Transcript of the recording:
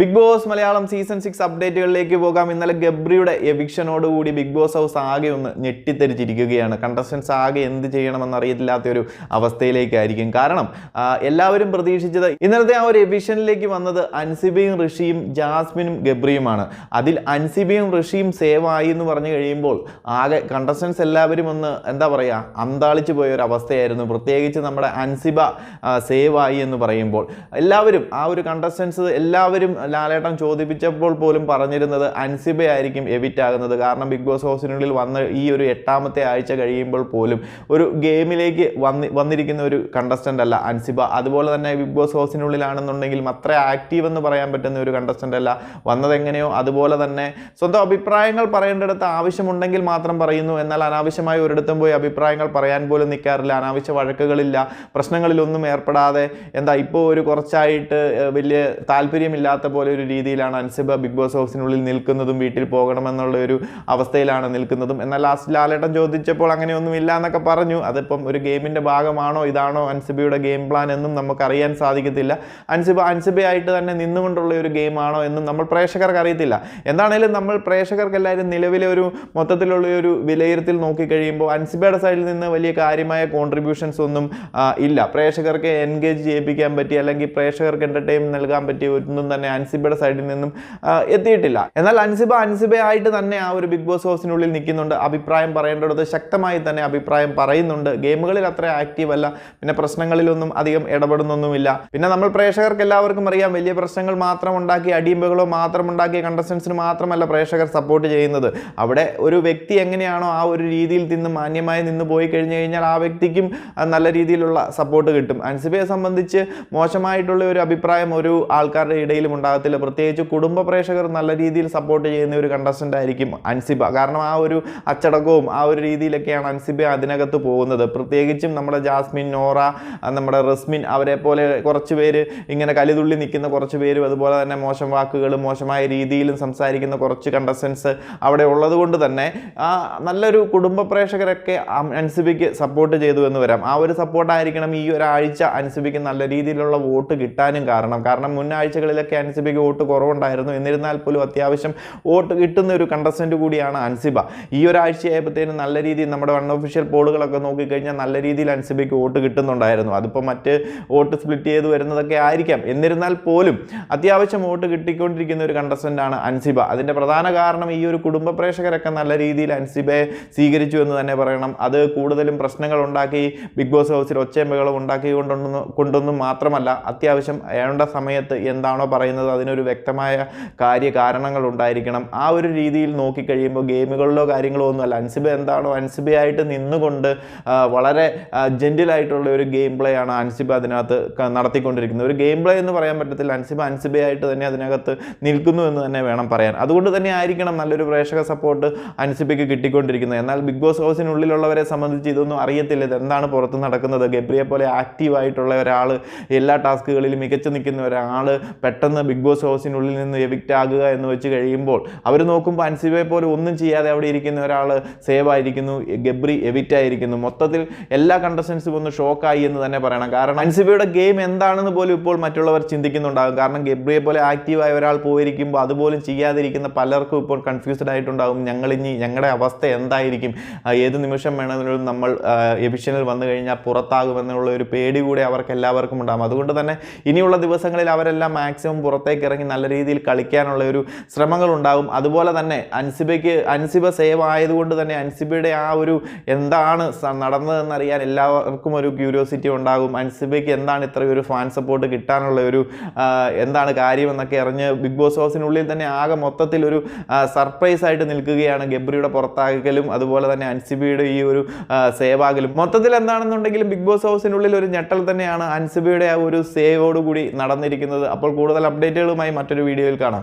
Big boss Malayalam season six അപ്ഡേറ്റുകളിലേക്ക് പോകാം. ഇന്നലെ ഗബ്രിയുടെ എവിക്ഷനോടുകൂടി ബിഗ് ബോസ് ഹൗസ് ആകെ ഒന്ന് ഞെട്ടിത്തെരിച്ചിരിക്കുകയാണ് കണ്ടസ്റ്റൻസ് ആകെ എന്ത് ചെയ്യണമെന്ന് അറിയത്തില്ലാത്ത ഒരു അവസ്ഥയിലേക്കായിരിക്കും. കാരണം എല്ലാവരും പ്രതീക്ഷിച്ചത് ഇന്നലത്തെ ആ ഒരു എവിഷനിലേക്ക് വന്നത് അൻസിബയും ഋഷിയും ജാസ്മിനും ഗബ്രിയുമാണ്. അതിൽ അൻസിബയും ഋഷിയും സേവ് ആയി എന്ന് പറഞ്ഞു കഴിയുമ്പോൾ ആകെ കണ്ടസ്റ്റൻസ് എല്ലാവരും ഒന്ന് എന്താ പറയുക അന്താളിച്ചു പോയ ഒരു അവസ്ഥയായിരുന്നു. പ്രത്യേകിച്ച് നമ്മുടെ അൻസിബ സേവ് ആയി എന്ന് പറയുമ്പോൾ. എല്ലാവരും ആ ഒരു കണ്ടസ്റ്റൻസ് എല്ലാവരും ലാലേട്ടൻ ചോദിപ്പിച്ചപ്പോൾ പോലും പറഞ്ഞിരുന്നത് അൻസിബ ആയിരിക്കും എവിറ്റ് ആകുന്നത്. കാരണം ബിഗ് ബോസ് ഹൗസിനുള്ളിൽ വന്ന ഈ ഒരു എട്ടാമത്തെ ആഴ്ച കഴിയുമ്പോൾ പോലും ഒരു ഗെയിമിലേക്ക് വന്നി വന്നിരിക്കുന്ന ഒരു കണ്ടസ്റ്റന്റ് അല്ല അൻസിബ. അതുപോലെ തന്നെ ബിഗ് ബോസ് ഹൗസിനുള്ളിലാണെന്നുണ്ടെങ്കിലും അത്ര ആക്റ്റീവ് എന്ന് പറയാൻ പറ്റുന്ന ഒരു കണ്ടസ്റ്റന്റ് അല്ല. വന്നതെങ്ങനെയോ അതുപോലെ തന്നെ സ്വന്തം അഭിപ്രായങ്ങൾ പറയേണ്ടടുത്ത് ആവശ്യമുണ്ടെങ്കിൽ മാത്രം പറയുന്നു. എന്നാൽ അനാവശ്യമായി ഒരിടത്തും പോയി അഭിപ്രായങ്ങൾ പറയാൻ പോലും നിൽക്കാറില്ല അനാവശ്യ വഴക്കുകളില്ല. പ്രശ്നങ്ങളിലൊന്നും ഏർപ്പെടാതെ എന്താ ഇപ്പോൾ ഒരു കുറച്ചായിട്ട് വലിയ താല്പര്യമില്ലാത്ത പോലെ ഒരു രീതിയിലാണ് അൻസിബ ബിഗ് ബോസ് ഹൗസിനുള്ളിൽ നിൽക്കുന്നതും വീട്ടിൽ പോകണമെന്നുള്ള ഒരു അവസ്ഥയിലാണ് നിൽക്കുന്നതും. എന്നാൽ ലാസ്റ്റ് ലാലേട്ടൻ ചോദിച്ചപ്പോൾ അങ്ങനെയൊന്നും ഇല്ല എന്നൊക്കെ പറഞ്ഞു. അതിപ്പം ഒരു ഗെയിമിന്റെ ഭാഗമാണോ ഇതാണോ അൻസിബയുടെ ഗെയിം പ്ലാൻ എന്നും നമുക്ക് അറിയാൻ സാധിക്കത്തില്ല. അൻസിബ അൻസിബയായിട്ട് തന്നെ നിന്നുകൊണ്ടുള്ള ഒരു ഗെയിമാണോ എന്നും നമ്മൾ പ്രേക്ഷകർക്ക് അറിയത്തില്ല. എന്താണേലും നമ്മൾ പ്രേക്ഷകർക്ക് എല്ലാവരും നിലവിലെ ഒരു മൊത്തത്തിലുള്ള ഒരു വിലയിരുത്തൽ നോക്കിക്കഴിയുമ്പോൾ അൻസിബയുടെ സൈഡിൽ നിന്ന് വലിയ കാര്യമായ കോൺട്രിബ്യൂഷൻസ് ഒന്നും ഇല്ല. പ്രേക്ഷകർക്ക് എൻഗേജ് ചെയ്യിപ്പിക്കാൻ പറ്റി അല്ലെങ്കിൽ പ്രേക്ഷകർക്ക് എന്റർടൈൻ നൽകാൻ പറ്റിയ ഒന്നും തന്നെ അൻസിബയുടെ സൈഡിൽ നിന്നും എത്തിയിട്ടില്ല. എന്നാൽ അൻസിബ അൻസിബയായിട്ട് തന്നെ ആ ഒരു ബിഗ് ബോസ് ഹൗസിനുള്ളിൽ നിൽക്കുന്നുണ്ട്. അഭിപ്രായം പറയേണ്ടത് ശക്തമായി തന്നെ അഭിപ്രായം പറയുന്നുണ്ട്. ഗെയിമുകളിൽ അത്ര ആക്റ്റീവ് അല്ല. പിന്നെ പ്രശ്നങ്ങളിലൊന്നും അധികം ഇടപെടുന്നൊന്നുമില്ല. പിന്നെ നമ്മൾ പ്രേക്ഷകർക്ക് എല്ലാവർക്കും അറിയാം വലിയ പ്രശ്നങ്ങൾ മാത്രം ഉണ്ടാക്കി അടിയമ്പകളോ മാത്രം ഉണ്ടാക്കിയ കണ്ടസ്റ്റൻസിന് മാത്രമല്ല പ്രേക്ഷകർ സപ്പോർട്ട് ചെയ്യുന്നത്. അവിടെ ഒരു വ്യക്തി എങ്ങനെയാണോ ആ ഒരു രീതിയിൽ നിന്ന് മാന്യമായി നിന്ന് പോയി കഴിഞ്ഞു കഴിഞ്ഞാൽ ആ വ്യക്തിക്കും നല്ല രീതിയിലുള്ള സപ്പോർട്ട് കിട്ടും. അൻസിബയെ സംബന്ധിച്ച് മോശമായിട്ടുള്ള ഒരു അഭിപ്രായം ഒരു ആൾക്കാരുടെ ഇടയിലും ഉണ്ടാകത്തില്ല പ്രത്യേകിച്ച് കുടുംബ പ്രേക്ഷകർ നല്ല രീതിയിൽ സപ്പോർട്ട് ചെയ്യുന്ന ഒരു കണ്ടസ്റ്റന്റ് ആയിരിക്കും അൻസിബ. കാരണം ആ ഒരു അച്ചടക്കവും ആ ഒരു രീതിയിലൊക്കെയാണ് അൻസിബ അതിനകത്ത് പോകുന്നത്. പ്രത്യേകിച്ചും നമ്മുടെ ജാസ്മിൻ നോറ നമ്മുടെ റസ്മിൻ അവരെ പോലെ കുറച്ച് പേര് ഇങ്ങനെ കലിതുള്ളി നിൽക്കുന്ന കുറച്ച് പേരും അതുപോലെ തന്നെ മോശം വാക്കുകളും മോശമായ രീതിയിലും സംസാരിക്കുന്ന കുറച്ച് കണ്ടസ്റ്റൻസ് അവിടെ ഉള്ളത് കൊണ്ട് തന്നെ ആ നല്ലൊരു കുടുംബ പ്രേക്ഷകരൊക്കെ അൻസിബിക്ക് സപ്പോർട്ട് ചെയ്തു എന്ന് വരാം. ആ ഒരു സപ്പോർട്ടായിരിക്കണം ഈ ഒരാഴ്ച അൻസിബിക്ക് നല്ല രീതിയിലുള്ള വോട്ട് കിട്ടാനും കാരണം. കാരണം മുൻ ആഴ്ചകളിലൊക്കെ അൻസിബയ്ക്ക് വോട്ട് കുറവുണ്ടായിരുന്നു. എന്നിരുന്നാൽ പോലും അത്യാവശ്യം വോട്ട് കിട്ടുന്ന ഒരു കണ്ടസ്റ്റന്റ് കൂടിയാണ് അൻസിബ. ഈ ഒരാഴ്ചയായപ്പോഴത്തേനും നല്ല രീതിയിൽ നമ്മുടെ വൺ ഒഫീഷ്യൽ പോളുകളൊക്കെ നോക്കിക്കഴിഞ്ഞാൽ നല്ല രീതിയിൽ അൻസിബയ്ക്ക് വോട്ട് കിട്ടുന്നുണ്ടായിരുന്നു. അതിപ്പോൾ മറ്റ് വോട്ട് സ്പ്ലിറ്റ് ചെയ്ത് വരുന്നതൊക്കെ ആയിരിക്കാം. എന്നിരുന്നാൽ പോലും അത്യാവശ്യം വോട്ട് കിട്ടിക്കൊണ്ടിരിക്കുന്ന ഒരു കണ്ടസ്റ്റന്റാണ് അൻസിബ. അതിന്റെ പ്രധാന കാരണം ഈ ഒരു കുടുംബ പ്രേക്ഷകരൊക്കെ നല്ല രീതിയിൽ അൻസിബയെ സ്വീകരിച്ചു എന്ന് തന്നെ പറയണം. അത് കൂടുതലും പ്രശ്നങ്ങൾ ഉണ്ടാക്കി ബിഗ് ബോസ് ഹൗസിൽ ഒച്ചയമ്പകളും ഉണ്ടാക്കി കൊണ്ടൊന്നും കൊണ്ടൊന്നും മാത്രമല്ല അത്യാവശ്യം വേണ്ട സമയത്ത് എന്താണോ പറയുന്നത് അതിനൊരു വ്യക്തമായ കാര്യ കാരണങ്ങൾ ഉണ്ടായിരിക്കണം ആ ഒരു രീതിയിൽ നോക്കിക്കഴിയുമ്പോൾ ഗെയിമുകളിലോ കാര്യങ്ങളോ ഒന്നുമല്ല അൻസിബ എന്താണോ അൻസിബയായിട്ട് നിന്നുകൊണ്ട് വളരെ ജെന്റിലായിട്ടുള്ള ഒരു ഗെയിം പ്ലേ ആണ് അൻസിബ അതിനകത്ത് നടത്തിക്കൊണ്ടിരിക്കുന്നത്. ഒരു ഗെയിം പ്ലേ എന്ന് പറയാൻ പറ്റത്തില്ല. അൻസിബ അൻസിബയായിട്ട് തന്നെ അതിനകത്ത് നിൽക്കുന്നു എന്ന് തന്നെ വേണം പറയാൻ. അതുകൊണ്ട് തന്നെ ആയിരിക്കണം നല്ലൊരു പ്രേക്ഷക സപ്പോർട്ട് അൻസിബയ്ക്ക് കിട്ടിക്കൊണ്ടിരിക്കുന്നത്. എന്നാൽ ബിഗ് ബോസ് ഹൗസിനുള്ളിലുള്ളവരെ സംബന്ധിച്ച് ഇതൊന്നും അറിയത്തില്ല. ഇതെന്താണ് പുറത്ത് നടക്കുന്നത്? ഗബ്രിയെ പോലെ ആക്റ്റീവായിട്ടുള്ള ഒരാൾ എല്ലാ ടാസ്കുകളിലും മികച്ചു നിൽക്കുന്ന ഒരാൾ പെട്ടെന്ന് ബിഗ് ബോസ് ഹൗസിനുള്ളിൽ നിന്ന് എവിക്റ്റ് ആകുക എന്ന് വെച്ച് കഴിയുമ്പോൾ അവർ നോക്കുമ്പോൾ അൻസിബയെ പോലെ ഒന്നും ചെയ്യാതെ അവിടെ ഇരിക്കുന്ന ഒരാൾ സേവ് ആയിരിക്കുന്നു ഗബ്രി എവിറ്റ് ആയിരിക്കുന്നു. മൊത്തത്തിൽ എല്ലാ കണ്ടസ്റ്റൻസും ഒന്ന് ഷോക്കായി എന്ന് തന്നെ പറയണം. കാരണം അൻസിബയുടെ ഗെയിം എന്താണെന്ന് പോലും ഇപ്പോൾ മറ്റുള്ളവർ ചിന്തിക്കുന്നുണ്ടാകും. കാരണം ഗബ്രിയെ പോലെ ആക്റ്റീവായ ഒരാൾ പോയിരിക്കുമ്പോൾ അതുപോലും ചെയ്യാതിരിക്കുന്ന പലർക്കും ഇപ്പോൾ കൺഫ്യൂസ്ഡ് ആയിട്ടുണ്ടാകും. ഞങ്ങൾ ഇനി ഞങ്ങളുടെ അവസ്ഥ എന്തായിരിക്കും? ഏത് നിമിഷം വേണമെങ്കിലും നമ്മൾ എവിഷനിൽ വന്നു കഴിഞ്ഞാൽ പുറത്താകുമെന്നുള്ള ഒരു പേടി കൂടി അവർക്ക് എല്ലാവർക്കും ഉണ്ടാകും. അതുകൊണ്ട് തന്നെ ഇനിയുള്ള ദിവസങ്ങളിൽ അവരെല്ലാം മാക്സിമം പുറത്തേക്ക് ഇറങ്ങി നല്ല രീതിയിൽ കളിക്കാനുള്ള ഒരു ശ്രമങ്ങൾ ഉണ്ടാകും. അതുപോലെ തന്നെ അൻസിബയ്ക്ക് അൻസിബ സേവ് ആയതുകൊണ്ട് തന്നെ അൻസിബയുടെ ആ ഒരു എന്താണ് നടന്നതെന്നറിയാൻ എല്ലാവർക്കും ഒരു ക്യൂരിയോസിറ്റി ഉണ്ടാകും. അൻസിബയ്ക്ക് എന്താണ് ഇത്ര ഒരു ഫാൻ സപ്പോർട്ട് കിട്ടാനുള്ള ഒരു എന്താണ് കാര്യമെന്നൊക്കെ അറിഞ്ഞ് ബിഗ് ബോസ് ഹൗസിനുള്ളിൽ തന്നെ ആകെ മൊത്തത്തിൽ ഒരു സർപ്രൈസ് ആയിട്ട് നിൽക്കുകയാണ് ഗബ്രിയുടെ പുറത്താകലും അതുപോലെ തന്നെ അൻസിബിയുടെ ഈ ഒരു സേവാകലും മൊത്തത്തിൽ എന്താണെന്നുണ്ടെങ്കിലും ബിഗ് ബോസ് ഹൗസിനുള്ളിൽ ഒരു ഞെട്ടൽ തന്നെയാണ് അൻസിബിയുടെ ആ ഒരു സേവോടുകൂടി നടന്നിരിക്കുന്നത്. അപ്പോൾ കൂടുതൽ അപ്ഡേറ്റുകളുമായി മറ്റൊരു വീഡിയോയിൽ കാണാം.